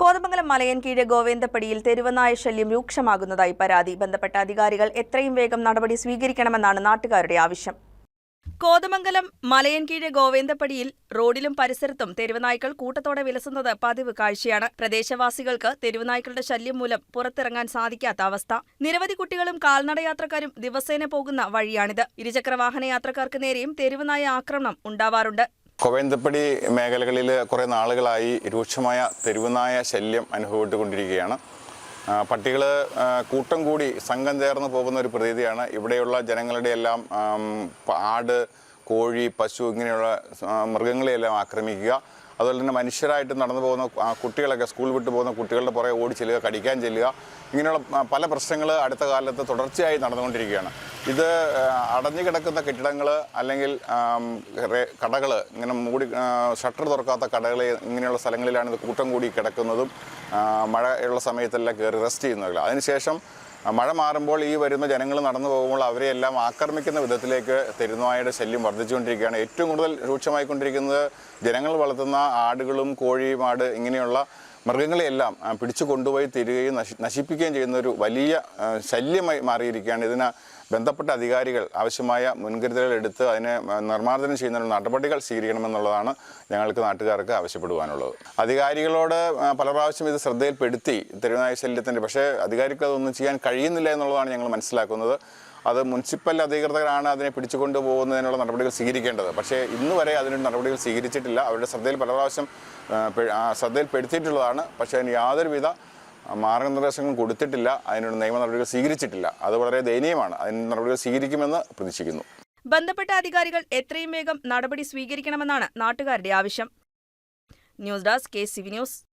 കോതമംഗലം മലയൻ കീഴ് ഗോവേന്തപ്പടിയിൽ തെരുവനായ ശല്യം രൂക്ഷമാകുന്നതായി പരാതി. ബന്ധപ്പെട്ട അധികാരികൾ എത്രയും വേഗം നടപടി സ്വീകരിക്കണമെന്നാണ് നാട്ടുകാരുടെ ആവശ്യം. കോതമംഗലം മലയൻകീഴ് ഗോവേന്തപ്പടിയിൽ റോഡിലും പരിസരത്തും തെരുവുനായ്ക്കൾ കൂട്ടത്തോടെ വിലസുന്നത് പതിവ് കാഴ്ചയാണ്. പ്രദേശവാസികൾക്ക് തെരുവുനായ്ക്കളുടെ ശല്യം മൂലം പുറത്തിറങ്ങാൻ സാധിക്കാത്ത അവസ്ഥ. നിരവധി കുട്ടികളും കാൽനടയാത്രക്കാരും ദിവസേന പോകുന്ന വഴിയാണിത്. ഇരുചക്രവാഹന യാത്രക്കാർക്ക് നേരെയും തെരുവനായ ആക്രമണം ഉണ്ടാവാറുണ്ട്. കൊവേന്തപ്പടി മേഖലകളിൽ കുറേ നാളുകളായി രൂക്ഷമായ തെരുവുനായ ശല്യം അനുഭവപ്പെട്ടുകൊണ്ടിരിക്കുകയാണ്. പട്ടികൾ കൂട്ടം കൂടി സംഘം ചേർന്ന് പോകുന്ന ഒരു പ്രതീതിയാണ്. ഇവിടെയുള്ള ജനങ്ങളുടെ എല്ലാം ആട് കോഴി പശു ഇങ്ങനെയുള്ള മൃഗങ്ങളെയെല്ലാം ആക്രമിക്കുക. അതുപോലെ തന്നെ മനുഷ്യരായിട്ട് നടന്നു പോകുന്ന കുട്ടികളൊക്കെ സ്കൂൾ വിട്ട് പോകുന്ന കുട്ടികളുടെ പുറകെ ഓടി ചെല്ലുക കടിക്കാൻ ചെല്ലുക ഇങ്ങനെയുള്ള പല പ്രശ്നങ്ങൾ അടുത്ത കാലത്ത് തുടർച്ചയായി നടന്നുകൊണ്ടിരിക്കുകയാണ്. ഇത് അടഞ്ഞു കിടക്കുന്ന കെട്ടിടങ്ങൾ അല്ലെങ്കിൽ കടകൾ ഇങ്ങനെ മൂടി ഷട്ടർ തുറക്കാത്ത കടകൾ ഇങ്ങനെയുള്ള സ്ഥലങ്ങളിലാണ് ഇത് കൂട്ടം കൂടി കിടക്കുന്നതും മഴയുള്ള സമയത്തെല്ലാം കയറി റെസ്റ്റ് ചെയ്യുന്നതല്ല അതിനുശേഷം മഴ മാറുമ്പോൾ ഈ വരുന്ന ജനങ്ങൾ നടന്നു പോകുമ്പോൾ അവരെയെല്ലാം ആക്രമിക്കുന്ന വിധത്തിലേക്ക് തെരുനായയുടെ ശല്യം വർദ്ധിച്ചുകൊണ്ടിരിക്കുകയാണ്. ഏറ്റവും കൂടുതൽ രൂക്ഷമായിക്കൊണ്ടിരിക്കുന്നത് ജനങ്ങൾ വളർത്തുന്ന ആടുകളും കോഴിയും ആട് ഇങ്ങനെയുള്ള മൃഗങ്ങളെയെല്ലാം പിടിച്ചു കൊണ്ടുപോയി തരികയും നശി നശിപ്പിക്കുകയും ചെയ്യുന്ന ഒരു വലിയ ശല്യമായി മാറിയിരിക്കുകയാണ്. ഇതിന് ബന്ധപ്പെട്ട അധികാരികൾ ആവശ്യമായ മുൻകരുതലുകൾ എടുത്ത് അതിനെ നിർമ്മാർജനം ചെയ്യുന്നതിനുള്ള നടപടികൾ സ്വീകരിക്കണമെന്നുള്ളതാണ് ഞങ്ങൾക്ക് നാട്ടുകാർക്ക് ആവശ്യപ്പെടുവാനുള്ളത്. അധികാരികളോട് പല പ്രാവശ്യം ഇത് ശ്രദ്ധയിൽപ്പെടുത്തി തെരുവനായ ശല്യത്തിന്റെ പക്ഷേ അധികാരിക്ക് അതൊന്നും ചെയ്യാൻ കഴിയുന്നില്ല എന്നുള്ളതാണ് ഞങ്ങൾ മനസ്സിലാക്കുന്നത്. അത് മുനിസിപ്പൽ അധികൃതരാണ് അതിനെ പിടിച്ചുകൊണ്ട് പോകുന്നതിനുള്ള നടപടികൾ സ്വീകരിക്കേണ്ടത്. പക്ഷേ ഇന്ന് വരെ അതിനുള്ള നടപടികൾ സ്വീകരിച്ചിട്ടില്ല. അവരുടെ ശ്രദ്ധയിൽ പല പ്രാവശ്യം ശ്രദ്ധയിൽപ്പെടുത്തിയിട്ടുള്ളതാണ്. പക്ഷേ അതിന് യാതൊരുവിധ ആ, മാർഗനിർദ്ദേശങ്ങളും കൊടുത്തിട്ടില്ല അതിനൊരു നിയമ നടപടികൾ സ്വീകരിച്ചിട്ടില്ല. അത് വളരെ ദയനീയമാണ്. അതിന് നടപടികൾ സ്വീകരിക്കുമെന്ന് പ്രതീക്ഷിക്കുന്നു. ബന്ധപ്പെട്ട അധികാരികൾ എത്രയും വേഗം നടപടി സ്വീകരിക്കണമെന്നാണ് നാട്ടുകാരുടെ ആവശ്യം. News desk K C V news.